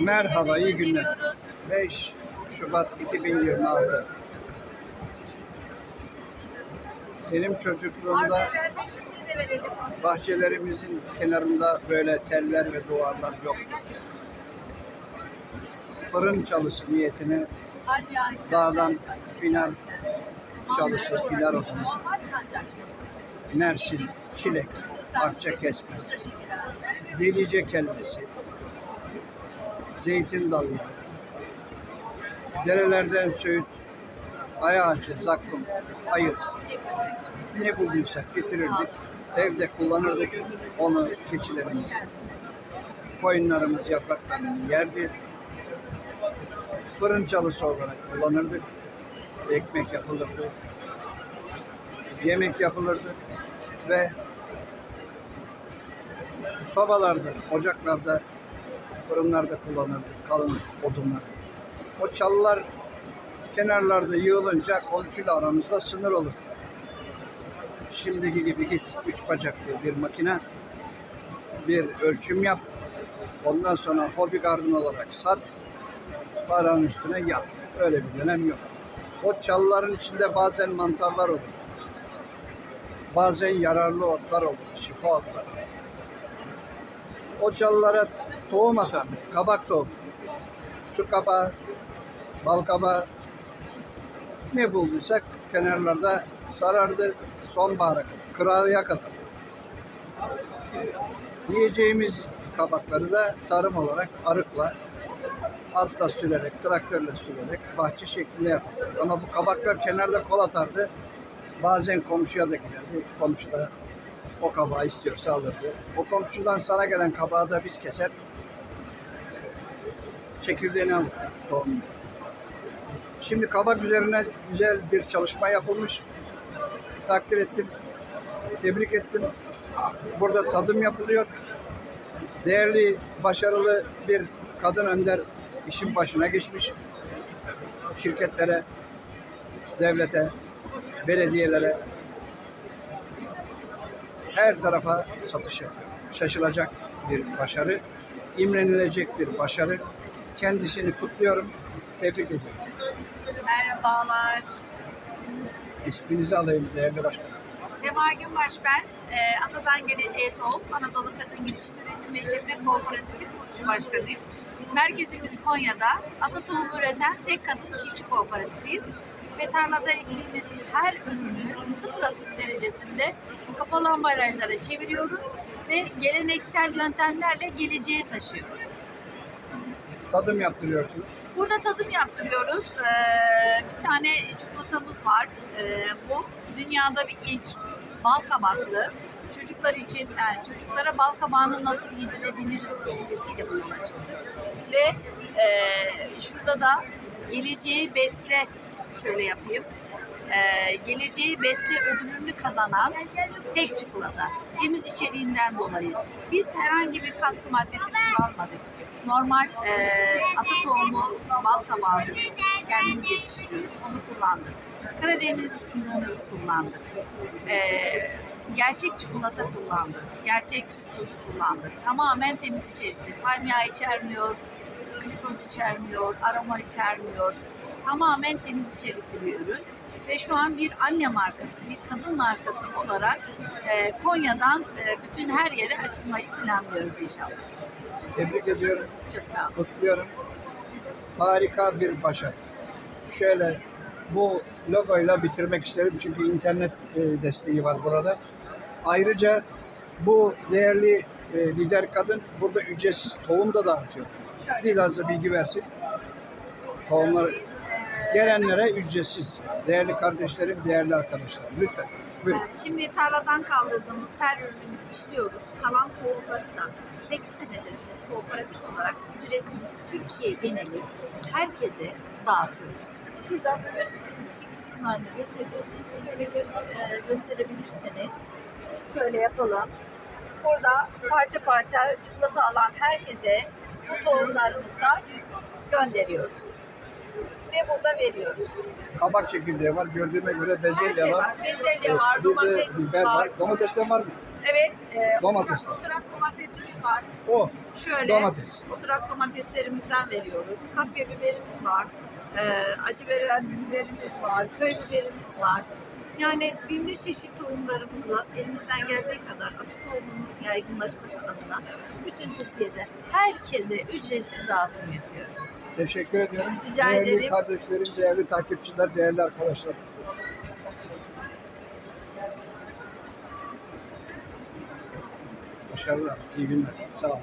Merhaba, iyi günler. geliyoruz. 5 Şubat 2026. Benim çocukluğumda bahçelerimizin kenarında böyle teller ve duvarlar yoktu. Fırın çalışı niyetine dağdan pinar çalışı, pinar kancar. mersin, çilek, bahçe kesme, Pudra şekeri. delice kellesi, zeytin dalları, derelerden söğüt, ayağacı, zakkum, ayırt, ne bulduysak getirirdik. Evde kullanırdık. Onu keçilerimiz, koyunlarımız yapraklarını yerdi. Fırın çalısı olarak kullanırdık. Ekmek yapılırdı. Yemek yapılırdı. Ve sobalarda, ocaklarda, fırınlarda kullanırdık kalın odunlar. O çalılar kenarlarda yığılınca komşuyla aramızda sınır olur. Şimdiki gibi git üç bacaklı bir makine bir ölçüm yap. Ondan sonra hobi garden olarak sat. Paranın üstüne yat. Öyle bir dönem yok. O çalıların içinde bazen mantarlar olur. Bazen yararlı otlar olur. Şifa otlar. O çalılara tohum atardık. Kabak tohumu. Su kabağı, bal kabağı, ne bulduysak kenarlarda sarardı sonbahara kadar, kırağıya kadar. Yiyeceğimiz kabakları da tarım olarak arıkla, atla sürerek, traktörle sürerek bahçe şeklinde yapardık. Ama bu kabaklar kenarda kol atardı. Bazen komşuya da giderdi. Komşu da o kabağı istiyorsa alırdı. O komşudan sana gelen kabağı da biz keser, çekirdeğini alırdık tohumunu. Şimdi kabak üzerine güzel bir çalışma yapılmış. Takdir ettim. Tebrik ettim. Burada tadım yapılıyor. Değerli, başarılı bir kadın önder işin başına geçmiş. Şirketlere, devlete, belediyelere her tarafa satış yapıyor. Şaşılacak bir başarı, imrenilecek bir başarı. Kendisini kutluyorum, tebrik ediyorum. Merhabalar. İsminizi alayım değerli başkanım. Sema Günbaş ben. Ee, Atadan Geleceğe Tohum, Anadolu Kadın Girişim Üretim ve İşletme Kooperatifi kurucu başkanıyım. Merkezimiz Konya'da. Ata tohum üreten tek kadın çiftçi kooperatifiyiz. Ve tarlada ektiğimiz her ürünü sıfır atık derecesinde kapalı ambalajlara çeviriyoruz ve geleneksel yöntemlerle geleceğe taşıyoruz. Tadım yaptırıyorsunuz. Burada tadım yaptırıyoruz. Ee, bir tane çikolatamız var. Ee, bu dünyada bir ilk bal kabaklı. Çocuklar için, yani çocuklara bal kabağını nasıl yedirebiliriz düşüncesiyle bu yola çıktık. Ve e, şurada da geleceği besle şöyle yapayım. Ee, geleceği besle ödülünü kazanan tek çikolata. Temiz içeriğinden dolayı. Biz herhangi bir katkı maddesi kullanmadık. Normal e, ata tohumu bal kabağı kendimiz yetiştiriyoruz. Onu kullandık. Karadeniz fındığımızı kullandık. E, gerçek çikolata kullandık. Gerçek süt tozu kullandık. Tamamen temiz içerikli. Palmiye içermiyor, glikoz içermiyor, aroma içermiyor. Tamamen temiz içerikli bir ürün. Ve şu an bir anne markası, bir kadın markası olarak e, Konya'dan e, bütün her yere açılmayı planlıyoruz inşallah. Tebrik ediyorum, Çok sağ olun. kutluyorum. Harika bir başarı. Şöyle bu logoyla bitirmek isterim çünkü internet e, desteği var burada. Ayrıca bu değerli e, lider kadın burada ücretsiz tohum da dağıtıyor. Biraz da bilgi versin. Tohumları gelenlere ücretsiz. Değerli kardeşlerim, değerli arkadaşlarım. Lütfen. Buyurun. Ee, Şimdi tarladan kaldırdığımız her ürünümüzü işliyoruz. Kalan tohumları da 8 senedir biz kooperatif olarak ücretsiz Türkiye geneli herkese dağıtıyoruz. Şurada böyle bir kısımlarını getirdim. Şöyle bir, e, gösterebilirseniz şöyle yapalım. Burada parça parça çikolata alan herkese bu tohumlarımızdan gönderiyoruz. Ve burada veriyoruz. Kabak çekirdeği var. Gördüğüme göre Her bezelye şey var. var. Bezelye var, bir de domates biber var. var. Domatesler var mı? Evet, e, Domates. oturak domatesimiz var. O Şöyle Domates. oturak domateslerimizden veriyoruz. Kapya biberimiz var. Ee, acı veren biberimiz var. Köy biberimiz var. Yani bin bir çeşit tohumlarımızı elimizden geldiği kadar atı tohumunun yaygınlaşması adına bütün Türkiye'de herkese ücretsiz dağıtım yapıyoruz. Teşekkür ediyorum. Rica değerli ederim. kardeşlerim, değerli takipçiler, değerli arkadaşlar. Başarılar, iyi günler. Sağ olun.